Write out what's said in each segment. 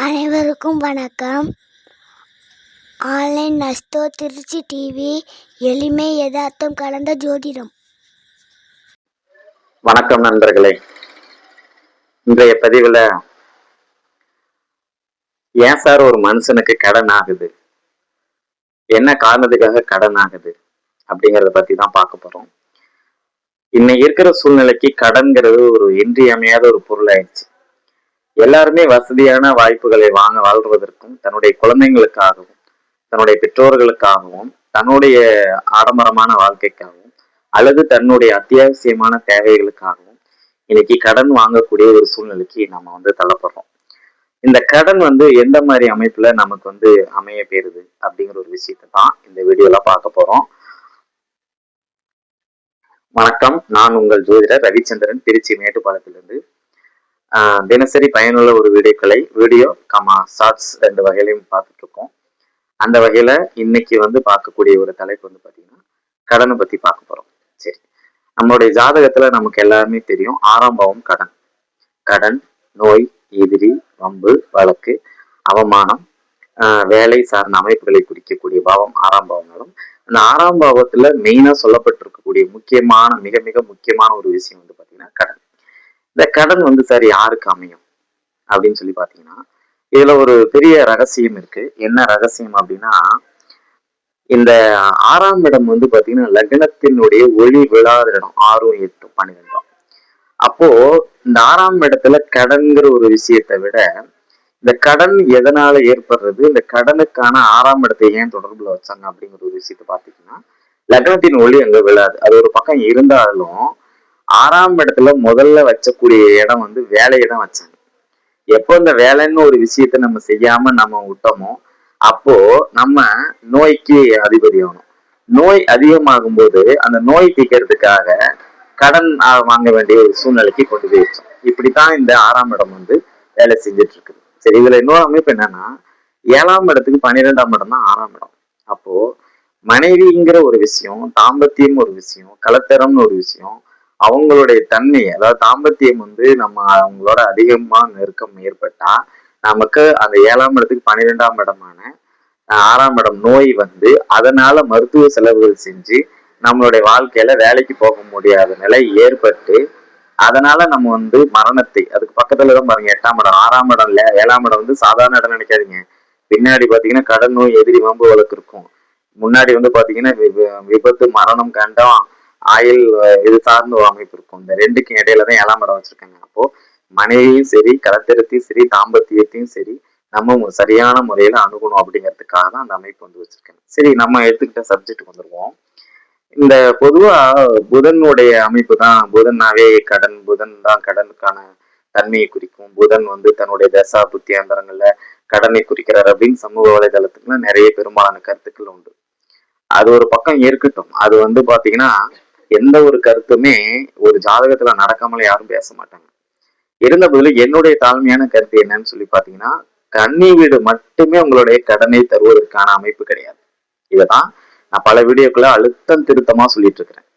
அனைவருக்கும் வணக்கம். Online நஸ்தோ Trichy TV எளிமை யதார்த்தம் கலந்த ஜோதிடம். வணக்கம் நண்பர்களே. இன்றைய பதிவுல ஏன் சார் ஒரு மனுஷனுக்கு கடன் ஆகுது? என்ன காரணத்துக்காக கடன் ஆகுது? அப்படிங்கறத பற்றி தான் பார்க்க போறோம். இன்னைக்கு இருக்கிற சூழ்நிலைக்கு கடன்கிறது ஒரு இன்றியமையாத ஒரு பொருள் ஆயிடுச்சு எல்லாருமே வசதியான வாய்ப்புகளை வாங்க வாழ்வதற்கும் தன்னுடைய குழந்தைங்களுக்காகவும் தன்னுடைய பெற்றோர்களுக்காகவும் தன்னுடைய ஆடம்பரமான வாழ்க்கைக்காகவும் அல்லது தன்னுடைய அத்தியாவசியமான தேவைகளுக்காகவும் இன்னைக்கு கடன் வாங்கக்கூடிய ஒரு சூழ்நிலைக்கு நம்ம வந்து தள்ளப்படுறோம். இந்த கடன் வந்து எந்த மாதிரி அமைப்புல நமக்கு வந்து அமைய பெறுது அப்படிங்கிற ஒரு விஷயத்தை தான் இந்த வீடியோல பார்க்க போறோம். வணக்கம். நான் உங்கள் ஜோதிடர் ரவிச்சந்திரன் திருச்சி மேட்டுப்பாளத்திலிருந்து தினசரி பயனுள்ள ஒரு வீடியோக்களை வீடியோ கமா ஷார்ட்ஸ் ரெண்டு வகையிலையும் பார்த்துட்டு இருக்கோம் அந்த வகையில இன்னைக்கு வந்து பார்க்கக்கூடிய ஒரு தலைப்பு வந்து பாத்தீங்கன்னா கடனை பத்தி பார்க்க போறோம். சரி. நம்மளுடைய ஜாதகத்துல நமக்கு எல்லாருமே தெரியும் ஆறாம் பாவம் கடன். கடன் நோய் எதிரி வம்பு வழக்கு அவமானம் ஆஹ் வேலை சார்ந்த அமைப்புகளை குறிக்கக்கூடிய பாவம் ஆறாம் பாவங்களும் அந்த ஆறாம் பாவத்துல மெயினா சொல்லப்பட்டிருக்கக்கூடிய முக்கியமான மிக மிக முக்கியமான ஒரு விஷயம் வந்து பாத்தீங்கன்னா கடன். இந்த கடன் வந்து சார் யாருக்கு அமையும்? அப்படின்னு சொல்லி பார்த்தீங்கன்னா இதுல ஒரு பெரிய ரகசியம் இருக்கு. என்ன ரகசியம் அப்படின்னா இந்த ஆறாம் இடம் வந்து பாத்தீங்கன்னா லக்னத்தினுடைய ஒளி விழாத இடம் ஆறும் எட்டு பன்னிரெண்டும் அப்போ இந்த ஆறாம் இடத்துல கடன்கிற ஒரு விஷயத்தை விட இந்த கடன் எதனால ஏற்படுறது இந்த கடனுக்கான ஆறாம் இடத்தை ஏன் தொடர்புல வச்சாங்க அப்படிங்கிற ஒரு விஷயத்த பாத்தீங்கன்னா லக்னத்தின் ஒளி அங்க விழாது. அது ஒரு பக்கம் இருந்தாலும் ஆறாம் இடத்துல முதல்ல வச்சக்கூடிய இடம் வந்து வேலையிடம் வச்சாங்க. எப்போ இந்த வேலைன்னு ஒரு விஷயத்த நம்ம செய்யாம நம்ம விட்டோமோ அப்போ நம்ம நோய்க்கு அதிபதி ஆகணும். நோய் அதிகமாகும் போது அந்த நோய் தீக்கிறதுக்காக கடன் வாங்க வேண்டிய ஒரு சூழ்நிலைக்கு கொண்டு போயிடுச்சோம் இப்படித்தான் இந்த ஆறாம் இடம் வந்து வேலை செஞ்சுட்டு இருக்குது சரி இதுல இன்னொரு அமைப்பு என்னன்னா ஏழாம் இடத்துக்கு பன்னிரெண்டாம் இடம் தான் ஆறாம் இடம். அப்போ மனைவிங்கிற ஒரு விஷயம் தாம்பத்தியம் ஒரு விஷயம் கலத்தரம்னு ஒரு விஷயம் அவங்களுடைய தன்மை அதாவது தாம்பத்தியம் வந்து நம்ம அவங்களோட அதிகமா நெருக்கம் ஏற்பட்டா நமக்கு அந்த ஏழாம் இடத்துக்கு பன்னிரெண்டாம் இடமான ஆறாம் இடம் நோய் வந்து அதனால மருத்துவ செலவுகள் செஞ்சு நம்மளுடைய வாழ்க்கையில வேலைக்கு போக முடியாத நிலை ஏற்பட்டு அதனால நம்ம வந்து மரணத்தை அதுக்கு பக்கத்துல தான் பாருங்க எட்டாம் இடம் ஆறாம் இடம் இல்ல ஏழாம் இடம் வந்து சாதாரண இடம் நினைக்காதீங்க. பின்னாடி பாத்தீங்கன்னா கடன் நோய் எதிரி வம்பு வழக்கு இருக்கும். முன்னாடி வந்து பாத்தீங்கன்னா விபத்து மரணம் கண்டம் ஆயில் இது சார்ந்த ஒரு அமைப்பு இருக்கும். இந்த ரெண்டுக்கும் இடையில தான் ஏழாம் இடம் வச்சிருக்காங்க. அப்போ மனைவியும் சரி கலத்திரத்தையும் சரி தாம்பத்தியத்தையும் சரி நம்ம சரியான முறையில அணுகணும் அப்படிங்கிறதுக்காக தான் அந்த அமைப்பு வந்து வச்சிருக்காங்க. சரி நம்ம எடுத்துக்கிட்ட சப்ஜெக்ட் வந்துருவோம். இந்த பொதுவா புதனுடைய அமைப்பு தான். புதன்னாவே கடன் புதன் தான் கடனுக்கான தன்மையை குறிக்கும். புதன் வந்து தன்னுடைய தசா புத்தியாந்தரங்கள்ல கடனை குறிக்கிறார் அப்படின்னு சமூக வலைதளத்துக்குலாம் நிறைய பெரும்பாலான கருத்துக்கள் உண்டு. அது ஒரு பக்கம் இருக்கட்டும். அது வந்து பாத்தீங்கன்னா எந்த ஒரு கருத்துமே ஒரு ஜாதகத்துல நடக்காமல யாரும் பேச மாட்டாங்க. இருந்த போதிலும் என்னுடைய தாழ்மையான கருத்து என்னன்னு சொல்லி பாத்தீங்கன்னா கன்னி வீடு மட்டுமே உங்களுடைய கடனை தருவதற்கான அமைப்பு கிடையாது. இதுதான் நான் பல வீடியோக்குள்ள அழுத்தம் திருத்தமா சொல்லிட்டு இருக்கிறேன்.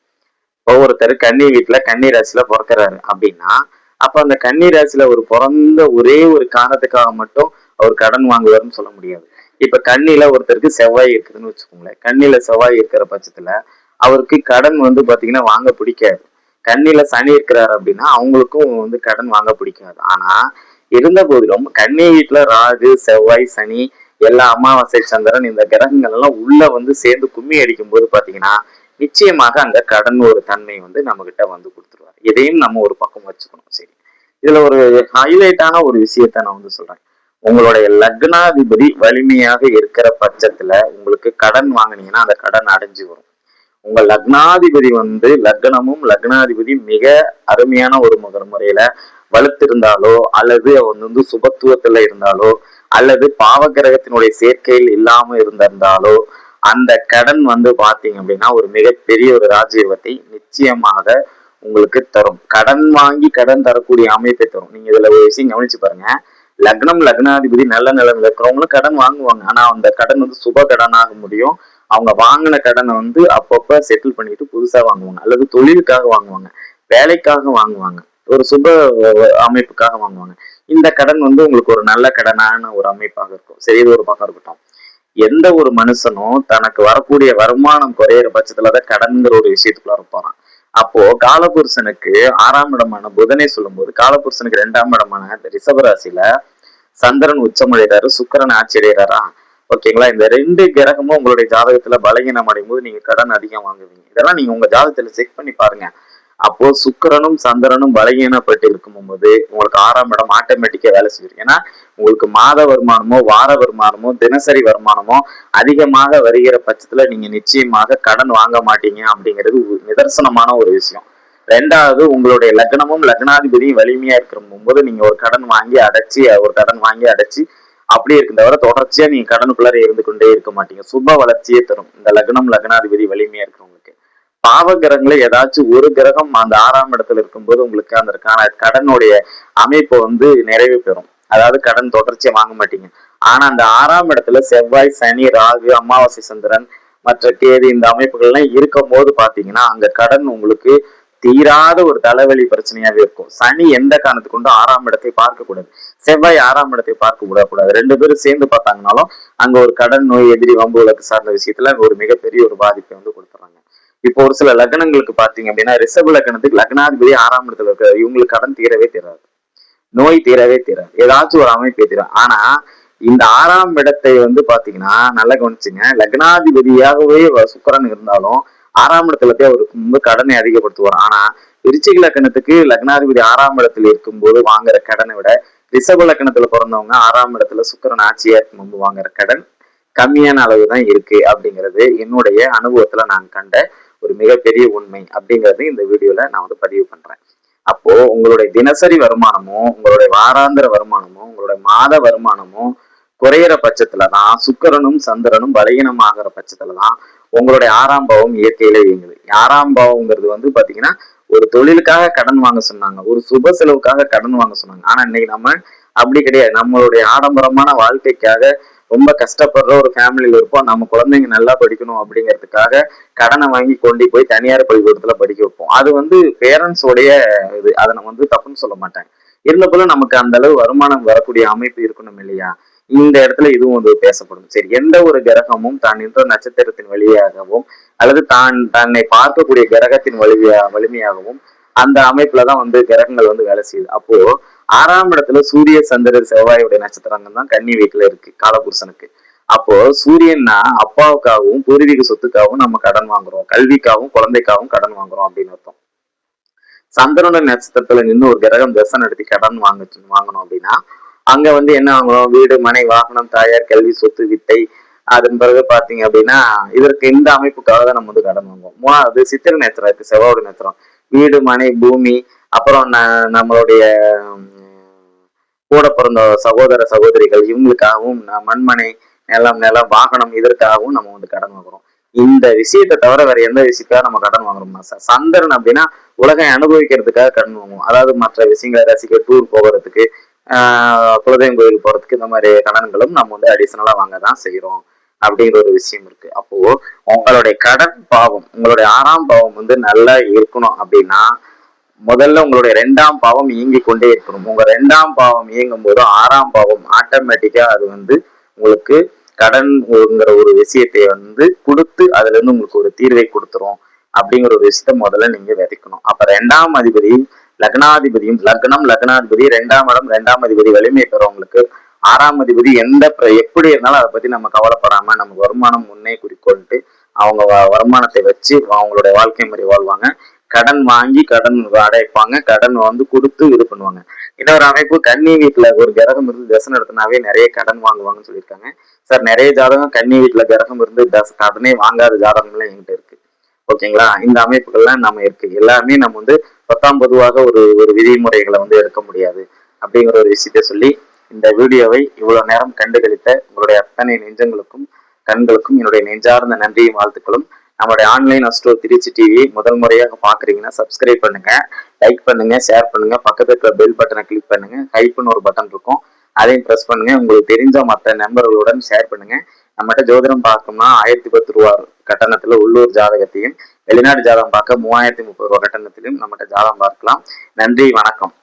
ஒவ்வொருத்தர் கன்னி வீட்டுல கன்னி ராசியில பிறக்கிறாரு அப்படின்னா அப்ப அந்த கன்னி ராசியில ஒரு பிறந்த ஒரே ஒரு காரணத்துக்காக மட்டும் அவர் கடன் வாங்குவாருன்னு சொல்ல முடியாது. இப்ப கண்ணில ஒருத்தருக்கு செவ்வாய் இருக்குதுன்னு வச்சுக்கோங்களேன். கண்ணில செவ்வாய் இருக்கிற பட்சத்துல அவருக்கு கடன் வந்து பாத்தீங்கன்னா வாங்க பிடிக்காது. கண்ணில சனி இருக்கிறாரு அப்படின்னா அவங்களுக்கும் வந்து கடன் வாங்க பிடிக்காது. ஆனா இருந்த போதிலும் கண்ணி வீட்டுல ராகு செவ்வாய் சனி எல்லா அமாவாசை சந்திரன் இந்த கிரகங்கள் எல்லாம் உள்ள வந்து சேர்ந்து கும்மி அடிக்கும் போது பாத்தீங்கன்னா நிச்சயமாக அந்த கடன் ஒரு தன்மை வந்து நம்ம கிட்ட வந்து கொடுத்துருவாரு. இதையும் நம்ம ஒரு பக்கம் வச்சுக்கணும். சரி. இதுல ஒரு ஹைலைட்டான ஒரு விஷயத்த நான் வந்து சொல்றேன். உங்களுடைய லக்னாதிபதி வலிமையாக இருக்கிற பட்சத்துல உங்களுக்கு கடன் வாங்கினீங்கன்னா அந்த கடன் அடைஞ்சு வரும். உங்க லக்னாதிபதி வந்து லக்னமும் லக்னாதிபதி மிக அருமையான ஒரு முதல் முறையில வலுத்திருந்தாலோ அல்லது அவன் வந்து சுபத்துவத்துல இருந்தாலோ அல்லது பாவகிரகத்தினுடைய சேர்க்கையில் இல்லாம இருந்திருந்தாலோ அந்த கடன் வந்து பாத்தீங்க அப்படின்னா ஒரு மிகப்பெரிய ஒரு ராஜ்யவத்தை நிச்சயமாக உங்களுக்கு தரும். கடன் வாங்கி கடன் தரக்கூடிய அமைப்பை தரும். நீங்க இதுல ஒரு விஷயம் கவனிச்சு பாருங்க. லக்னம் லக்னாதிபதி நல்ல நிலம் இருக்கிறவங்களும் கடன் வாங்குவாங்க. ஆனா அந்த கடன் வந்து சுப கடனாக முடியும். அவங்க வாங்கின கடனை வந்து அப்பப்ப செட்டில் பண்ணிட்டு புதுசா வாங்குவாங்க. அல்லது தொழிலுக்காக வாங்குவாங்க. வேலைக்காக வாங்குவாங்க. ஒரு சுப அமைப்புக்காக வாங்குவாங்க. இந்த கடன் வந்து உங்களுக்கு ஒரு நல்ல கடனான ஒரு அமைப்பாக இருக்கும். சரி இது ஒரு பக்கம் இருக்கட்டும். எந்த ஒரு மனுஷனும் தனக்கு வரக்கூடிய வருமானம் குறையிற பட்சத்துலதான் கடன்கிற ஒரு விஷயத்துக்குள்ள இருப்பாரான் அப்போ காலபுருஷனுக்கு ஆறாம் இடமான புதனை சொல்லும்போது காலபுருஷனுக்கு ரெண்டாம் இடமான ரிஷபராசியில சந்திரன் உச்சமடைகிறாரு சுக்கரன் ஆச்சரியறாரா ஓகேங்களா? இந்த ரெண்டு கிரகமும் உங்களுடைய ஜாதகத்துல பலகீனம் அடையும் போது நீங்க கடன் அதிகம் வாங்குவீங்க. இதெல்லாம் நீங்க உங்க ஜாதகத்துல செக் பண்ணி பாருங்க. அப்போ சுக்கரனும் சந்திரனும் பலகீனப்பட்டு இருக்கும் போது உங்களுக்கு ஆறாம் இடம் ஆட்டோமேட்டிக்கா வேலை செய்யும். ஏன்னா உங்களுக்கு மாத வருமானமோ வார வருமானமோ தினசரி வருமானமோ அதிகமாக வருகிற பட்சத்துல நீங்க நிச்சயமாக கடன் வாங்க மாட்டீங்க அப்படிங்கிறது ஒரு நிதர்சனமான ஒரு விஷயம். ரெண்டாவது உங்களுடைய லக்னமும் லக்னாதிபதியும் வலிமையா இருக்கிற போது நீங்க ஒரு கடன் வாங்கி அடைச்சி ஒரு கடன் வாங்கி அடைச்சி அப்படியே இருக்கும் தவிர தொடர்ச்சியா நீங்க கடனுக்குள்ளார இருந்து கொண்டே இருக்க மாட்டீங்க. சுப வளர்ச்சியே தரும். இந்த லக்னம் லக்னாதிபதி வலிமையா இருக்கிறவங்களுக்கு. பாவ கிரகங்களை ஏதாச்சும் ஒரு கிரகம் அந்த ஆறாம் இடத்துல இருக்கும்போது உங்களுக்கு அந்த கடனுடைய அமைப்பு வந்து நிறைவு பெறும். அதாவது கடன் தொடர்ச்சியா வாங்க மாட்டீங்க. ஆனா அந்த ஆறாம் இடத்துல செவ்வாய் சனி ராகு அமாவாசை சந்திரன் மற்ற கேது இந்த அமைப்புகள்லாம் இருக்கும் போது பாத்தீங்கன்னா அங்க கடன் உங்களுக்கு தீராத ஒரு தலைவலி பிரச்சனையாவே இருக்கும். சனி எந்த காரணத்துக்கு கொண்டு ஆறாம் இடத்தை பார்க்க கூடாது. செவ்வாய் ஆறாம் இடத்தை பார்க்க விடக்கூடாது. ரெண்டு பேரும் சேர்ந்து பார்த்தாங்கனாலும் அங்க ஒரு கடன் நோய் எதிரி வம்பு வழக்கு சார்ந்த விஷயத்துல அங்க ஒரு மிகப்பெரிய ஒரு பாதிப்பை வந்து கொடுத்துறாங்க. இப்போ ஒரு சில லக்னங்களுக்கு பாத்தீங்க அப்படின்னா ரிசர்வ் லக்னத்துக்கு லக்னாதிபதி ஆறாம் இடத்துல இருக்க இவங்களுக்கு கடன் தீரவே தீராது. நோய் தீரவே தீராது. ஏதாச்சும் ஒரு அமைப்பே தீரும். ஆனா இந்த ஆறாம் இடத்தை வந்து பாத்தீங்கன்னா நல்லா கவனிச்சுங்க. லக்னாதிபதியாகவே சுக்கரன் சுக்கிரன் இருந்தாலும் ஆறாம் இடத்துல போய் அவருக்கு முன்பு கடனை அதிகப்படுத்துவார். ஆனா விருச்சிக லக்கணத்துக்கு லக்னாதிபதி ஆறாம் இடத்துல இருக்கும்போது வாங்குற கடனை விட ரிஷப லக்கணத்துல பிறந்தவங்க ஆறாம் இடத்துல சுக்கிரன் ஆட்சியா இருக்கும் முன்பு வாங்குற கடன் கம்மியான அளவு தான் இருக்கு அப்படிங்கிறது என்னுடைய அனுபவத்துல நான் கண்ட ஒரு மிகப்பெரிய உண்மை அப்படிங்கறது இந்த வீடியோல நான் வந்து பதிவு பண்றேன். அப்போ உங்களுடைய தினசரி வருமானமும் உங்களுடைய வாராந்திர வருமானமும் உங்களுடைய மாத வருமானமும் குறையிற பட்சத்துல தான் சுக்கரனும் சந்திரனும் பலகீனமாகிற பட்சத்துல தான் உங்களுடைய ஆறாம் பாவம் இயற்கையில இயங்குது. ஆறாம் பாவம்ங்கிறது வந்து பாத்தீங்கன்னா ஒரு தொழிலுக்காக கடன் வாங்க சொன்னாங்க. ஒரு சுப செலவுக்காக கடன் வாங்க சொன்னாங்க. ஆனா இன்னைக்கு நம்ம அப்படி கிடையாது. நம்மளுடைய ஆடம்பரமான வாழ்க்கைக்காக ரொம்ப கஷ்டப்படுற ஒரு ஃபேமிலியில இருப்போம். நம்ம குழந்தைங்க நல்லா படிக்கணும் அப்படிங்கிறதுக்காக கடனை வாங்கி கொண்டு போய் தனியார் பள்ளிக்கூடத்துல படிக்க வைப்போம். அது வந்து பேரண்ட்ஸோடைய இது. அதை நம்ம வந்து தப்புன்னு சொல்ல மாட்டேன். இருந்த போல நமக்கு அந்த அளவு வருமானம் வரக்கூடிய அமைப்பு இருக்கணும் இல்லையா? இந்த இடத்துல இதுவும் வந்து பேசப்படும். சரி எந்த ஒரு கிரகமும் தான் நின்ற நட்சத்திரத்தின் வழியாகவும் அல்லது தான் தன்னை பார்க்கக்கூடிய கிரகத்தின் வலிமையா வலிமையாகவும் அந்த அமைப்புலதான் வந்து கிரகங்கள் வந்து வேலை செய்யுது. அப்போ ஆறாம் இடத்துல சூரிய சந்திர செவ்வாயுடைய நட்சத்திரங்கள் தான் கன்னி வீட்டுல இருக்கு காலபுருஷனுக்கு. அப்போ சூரியன்னா அப்பாவுக்காகவும் பூர்வீக சொத்துக்காகவும் நம்ம கடன் வாங்குறோம். கல்விக்காகவும் குழந்தைக்காகவும் கடன் வாங்குறோம் அப்படின்னு அர்த்தம். சந்திரனுடைய நட்சத்திரத்துல நின்று ஒரு கிரகம் தசை நடத்தி கடன் வாங்க வாங்கணும் அப்படின்னா அங்க வந்து என்ன வாங்குறோம் வீடு மனை வாகனம் தாயார் கல்வி சொத்து வித்தை. அதன் பிறகு பாத்தீங்க அப்படின்னா இதற்கு இந்த அமைப்புக்காக தான் நம்ம வந்து கடன் வாங்குவோம். மூணாவது சித்திர நேத்திரம் இருக்கு செவ்வாயோட நேத்திரம். வீடு மனை பூமி அப்புறம் ந- நம்மளுடைய கூட பிறந்த சகோதர சகோதரிகள் இவங்களுக்காகவும் ந- மண்மனை நிலம் நிலம் வாகனம் இதற்காகவும் நம்ம வந்து கடன் வாங்குறோம். இந்த விஷயத்தை தவிர வேற எந்த விஷயத்துக்காக நம்ம கடன் வாங்குறோமா சார் சந்திரன் அப்படின்னா உலகம் அனுபவிக்கிறதுக்காக கடன் வாங்குவோம். அதாவது மற்ற விஷயங்களை ரசிக்க டூர் போகிறதுக்கு குலதெய்வம் கோயில் போறதுக்கு இந்த மாதிரி கடன்களும் நம்ம வந்து அடிஷனலா வாங்க தான் செய்யறோம் அப்படிங்கிற ஒரு விஷயம் இருக்கு. அப்போ உங்களுடைய கடன் பாவம் உங்களுடைய ஆறாம் பாவம் வந்து நல்லா இருக்கணும் அப்படின்னா முதல்ல உங்களுடைய ரெண்டாம் பாவம் இயங்கி கொண்டே இருக்கணும். உங்க ரெண்டாம் பாவம் இயங்கும் போது ஆறாம் பாவம் ஆட்டோமேட்டிக்கா அது வந்து உங்களுக்கு கடன்ங்கிற ஒரு விஷயத்தை வந்து கொடுத்து அதுல இருந்து உங்களுக்கு ஒரு தீர்வை கொடுத்துரும் அப்படிங்கிற ஒரு விஷயத்த முதல்ல நீங்க விதைக்கணும். அப்ப ரெண்டாம் அதிபதி லக்னாதிபதியும் லக்னம் லக்னாதிபதி ரெண்டாம் இடம் ரெண்டாம் அதிபதி வலிமை பெறவங்களுக்கு ஆறாம் அதிபதி எந்த எப்படி இருந்தாலும் அதை பத்தி நம்ம கவலைப்படாம நம்ம வருமானம் முன்னே குறிக்கொண்டு அவங்க வ- வருமானத்தை வச்சு அவங்களுடைய வாழ்க்கை முறை வாழ்வாங்க. கடன் வாங்கி கடன் அடைப்பாங்க. கடன் வந்து கொடுத்து இது பண்ணுவாங்க. இன்னொரு அமைப்பு கன்னி வீட்டுல ஒரு கிரகம் இருந்து தசை நடத்தினாவே நிறைய கடன் வாங்குவாங்கன்னு சொல்லியிருக்காங்க. சார் நிறைய ஜாதகம் கன்னி வீட்டுல கிரகம் இருந்து தச கடனே வாங்காத ஜாதகம்லாம் என்கிட்ட இருக்கு. ஓகேங்களா? இந்த அமைப்புகள்லாம் நம்ம இருக்கு. எல்லாமே நம்ம வந்து பத்தாம் பொதுவாக ஒரு ஒரு விதிமுறைகளை வந்து எடுக்க முடியாது. அப்படிங்கிற ஒரு விஷயத்த சொல்லி இந்த வீடியோவை இவ்வளவு நேரம் கண்டுகளித்த உங்களுடைய அத்தனை நெஞ்சங்களுக்கும் கண்களுக்கும் என்னுடைய நெஞ்சார்ந்த நன்றியும் வாழ்த்துக்களும். நம்மளுடைய ஆன்லைன் அஸ்ட்ரோ திருச்சி டிவியை முதல் முறையாக பாக்குறீங்கன்னா சப்ஸ்கிரைப் பண்ணுங்க லைக் பண்ணுங்க ஷேர் பண்ணுங்க பக்கத்துல இருக்கிற பெல் பட்டனை கிளிக் பண்ணுங்க ஹைப்னு ஒரு பட்டன் இருக்கும். அதையும் ப்ரெஸ் பண்ணுங்க. உங்களுக்கு தெரிஞ்ச மற்ற நண்பர்களுடன் ஷேர் பண்ணுங்க. நம்மகிட்ட ஜோதிடம் பார்க்கணும்னா ஆயிரத்தி பத்து ரூபா கட்டணத்துல உள்ளூர் ஜாதகத்தையும் வெளிநாட்டு ஜாதகம் பார்க்க மூவாயிரத்தி முப்பது ரூபா கட்டணத்திலும் நம்மகிட்ட ஜாதகம் பார்க்கலாம். நன்றி வணக்கம்.